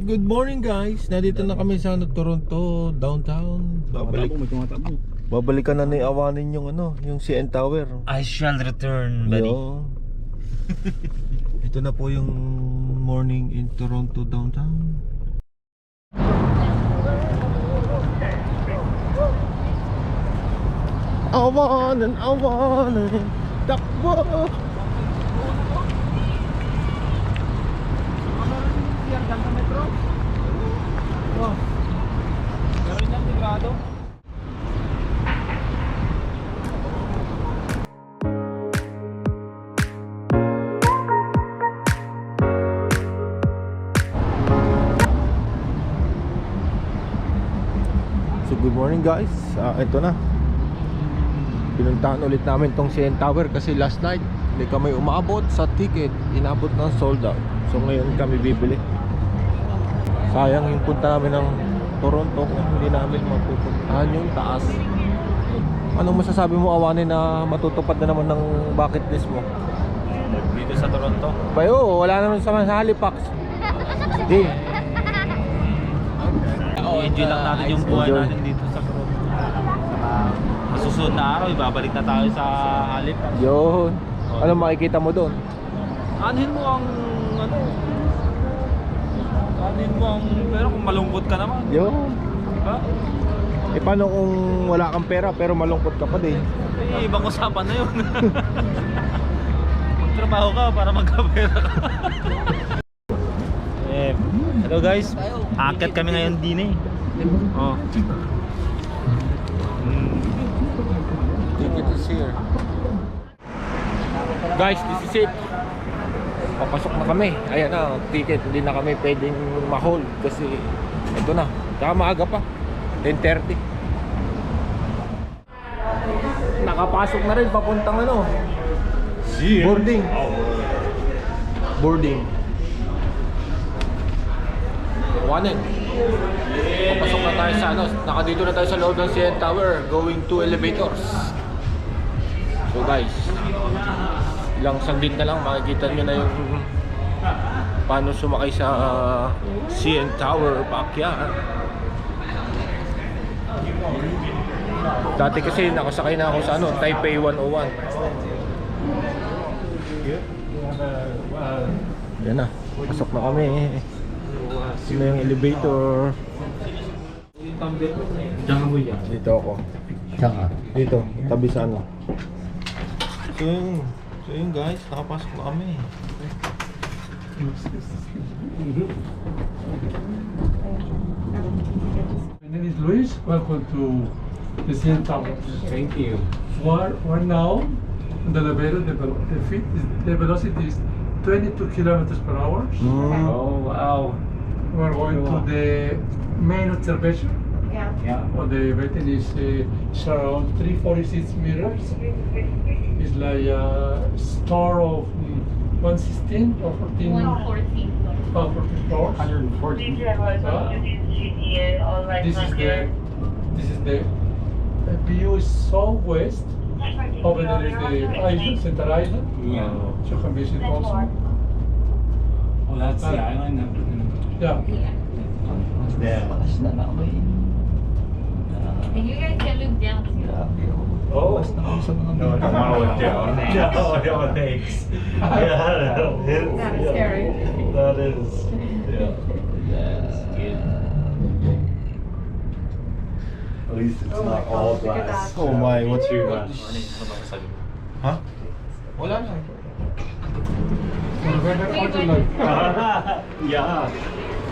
Good morning guys. Nandito na kami sa ano, Toronto, downtown. Babalik. Babalikan na ni Awanin yung ano, yung CN Tower. I shall return, buddy. Yo. Ito na po yung morning in Toronto downtown. Awanan, awanan, takbo. So good morning guys. Ah, ito na. Pinuntahan ulit namin tong CN Tower kasi last night hindi kami umabot sa ticket. Inabot ng sold out. So ngayon kami bibili. Sayang yung punta namin ng Toronto kung hindi namin mapupuntahan yung taas. Anong masasabi mo awanin na matutupad na naman ng bucket list mo? Dito sa Toronto. Bayo, wala naman sa sa Halifax. Hindi. I-enjoy lang natin yung buhay Enjoy. natin dito sa Toronto. Masusunod na araw, ibabalik na tayo sa Halip. Yun. Ano makikita mo doon? Anuhin mo ang ano? Anuhin mo ang pero kung malungkot ka naman, Yun. di ba? Eh paano kung wala kang pera pero malungkot ka pa din? Eh, ibang usapan na 'yun. Magtrabaho ka para magkapera ka. eh, hello guys. Akit kami ngayon din eh. Oh. Mm. Ticket is here. Guys, this is it. Papasok na kami. Ayan na, ticket. Hindi na kami pwedeng ma-hold kasi ito na. Tsaka maaga pa. 10.30. Nakapasok na rin papuntang ano. Boarding. Boarding. Wanen. Papasok na tayo sa ano, nakadito na tayo sa loob ng CN Tower going to elevators. So guys, ilang saglit na lang makikita nyo na yung paano sumakay sa uh, CN Tower paakyat. Dati kasi nakasakay na ako sa ano, Taipei 101. Yan na, pasok na kami. Ito na yung elevator. Dito ako. Dito, tabi sa ano. So yun, so yun guys, nakapasok na kami. My name is Luis. Welcome to the CN Towers. Thank you. We're, we're now on the elevator. The, the, feet is, the velocity is 22 kilometers per hour. Mm. Oh wow. We're going to the main observation. Yeah. Well, the rating is, uh, is around 346 meters. It's like a store of mm, 116 or 14, 114. oh, 14 floors. 114. This is the this is the, the view is southwest. Over there is the island, Center Island. Yeah. So you can visit also. Oh, that's the island. Yeah. Yeah. And you guys can look down too. Oh. No, no, down. No, no, thanks. Yeah, no, it's, That's yeah. scary. That is. Yeah. That's good. At least it's not all glass. Oh my, what's your... Huh? Wala na. So where would you like? yeah.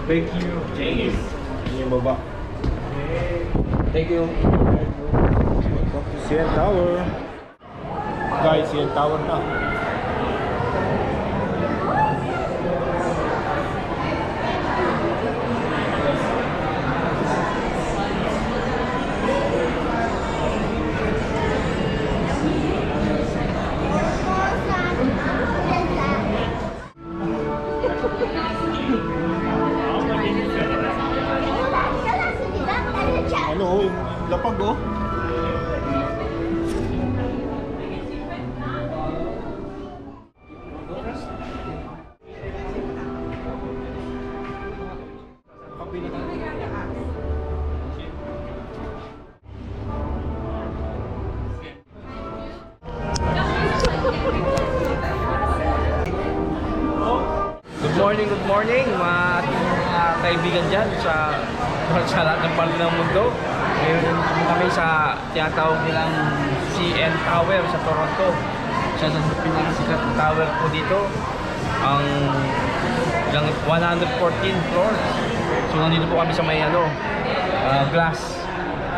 Thank you. James. Yun yung baba. Thank you. Welcome to CN Tower. Guys, CN Tower na. Lapag oh. Good morning, good morning mga ating mga kaibigan dyan sa, sa lahat ng parte ng mundo. Ngayon kami sa tinatawag nilang CN Tower sa Toronto. Isa sa pinakasikat na tower po dito. Ang ilang 114 floors. So nandito po kami sa may ano, ah, glass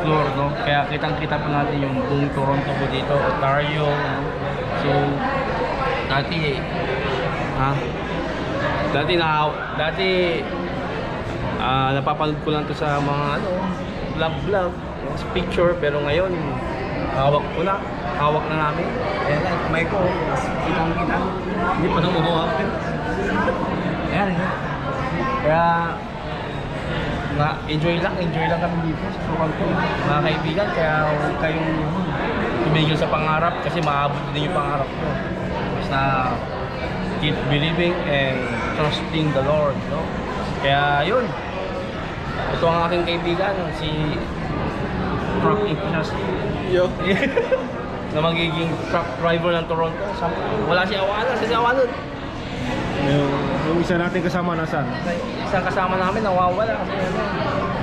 floor, no? Kaya kitang-kita po natin yung buong Toronto po dito, Ontario. So, dati, ha? Dati na dati ah napapanood ko lang to sa mga ano, vlog vlog, sa picture pero ngayon hawak ko na, hawak na namin. Ayan na, kamay ko, kitang kita. Hindi pa nang umuhawak. Ayan, ayan. Kaya nga, enjoy lang, enjoy lang kami dito sa Toronto. Mga kaibigan, kaya huwag kayong tumigil sa pangarap kasi maabot din yung pangarap ko. Basta keep believing and trusting the Lord, no? Kaya yun. Ito ang aking kaibigan, si truck enthusiast. Yo. na magiging truck driver ng Toronto. Wala si Awana, si Awana. Yung, yung isa natin kasama nasan? Isang kasama namin nawawala kasi ano.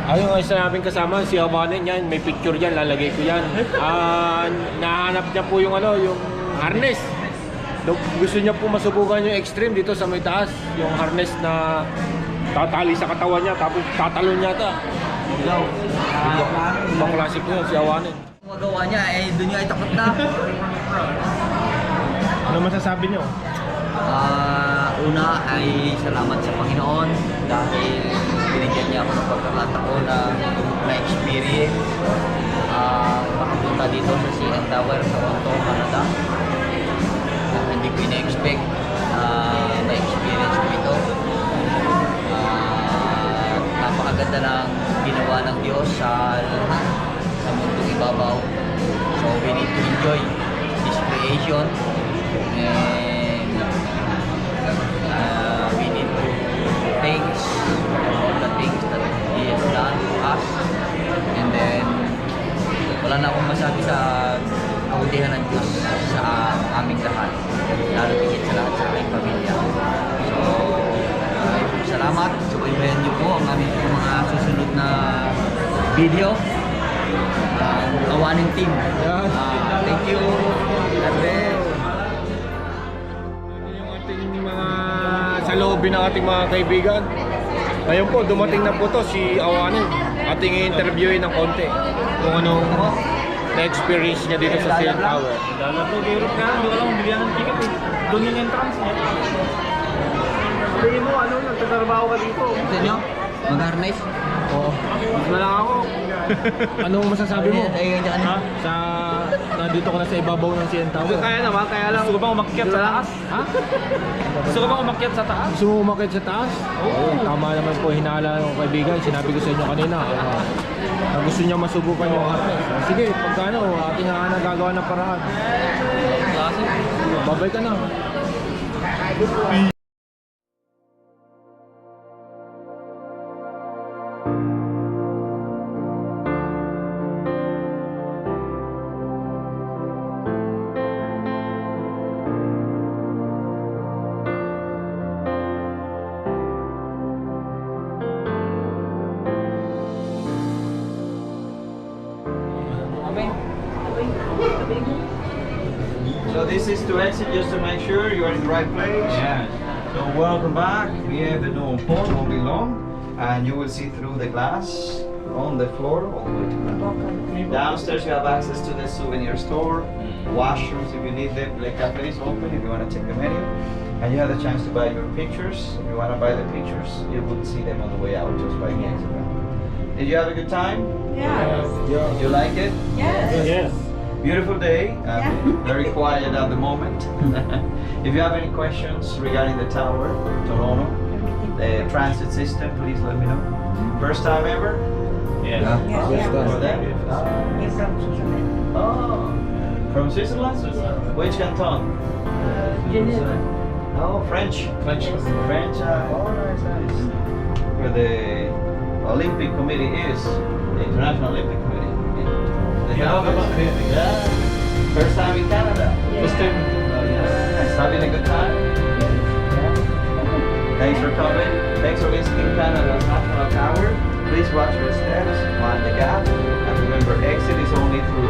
Ay, yung isa namin kasama, si Abanen yan, may picture dyan, lalagay ko yan. Ah, nahanap niya po yung ano, yung harness. Do- Gusto niya po masubukan yung extreme dito sa may taas, yung harness na tatali sa katawan niya, tapos tatalon niya ta. Ikaw. Ibang po yun, si Awanen. magawa niya eh doon niya ay takot na. Ano masasabi niyo? Ah, una ay salamat sa Panginoon dahil binigyan niya ako ng pagkakataon na na-experience ah makapunta dito sa CN Tower sa Toronto, Canada. Na hindi ko ina-expect na na-experience ko ito. Napakaganda ng ginawa ng Diyos sa sa mundong ibabaw. So we need to enjoy this creation. And uh, we need to thanks all the things that He has done to us. And then wala na akong masabi sa kabutihan ng Diyos sa aming lahat. Lalo tigit sa lahat sa aming pamilya salamat subaybayan niyo po ang aming mga susunod na video uh, awaning team. Ah, thank you God bless yung ating mga sa loobin ng ating mga kaibigan. Ngayon po, dumating na po to si Awanin. Ating i-interviewin ng konti kung anong na-experience niya dito sa CN Tower. Dala to, Europe nga, hindi ko alam kung bilihan ng ticket eh. Doon yung entrance niya. Sabihin mo, ano, nagtatrabaho ka dito. Gusto nyo? Mag-harness? Oo. Mas na lang ako. Anong masasabi mo? Ay, ay, ay, Ha? Sa nandito ka na sa ibabaw ng CN Tower. Kaya naman, kaya lang. Gusto ko bang umakyat sa taas? Ha? Gusto ko bang umakyat sa taas? Gusto mo umakit sa taas? Oo. Tama naman po hinala ng kaibigan. Sinabi ko sa inyo kanina. ah, na gusto niya masubukan yung harness. Ah, Sige, pagkano, ating nga nagagawa ng paraan. Babay ka na. This is to exit just to make sure you're in the right place. Yeah. So welcome back. We have the no pole won't be long and you will see through the glass on the floor all the way to the top. Downstairs you have access to the souvenir store, mm. washrooms if you need them, Le Cafe is open if you want to check the menu. And you have the chance to buy your pictures. If you want to buy the pictures, you would see them on the way out just by the exit. Did you have a good time? Did you like it? Yes. Yes. Beautiful day, um, very quiet at the moment. if you have any questions regarding the tower, Toronto, the transit system, please let me know. First time ever? Yeah. Yes, For them? Oh, from Switzerland? Which canton? Geneva. Oh, French. French. French. Uh, oh, nice, nice. For the Olympic Committee is the International Olympic Committee. Yeah? Yeah. First time in Canada. First time. Oh, a good time. Thanks for coming. Thanks for visiting Canada's National Tower. Please watch your steps, mind the gap, and remember exit is only through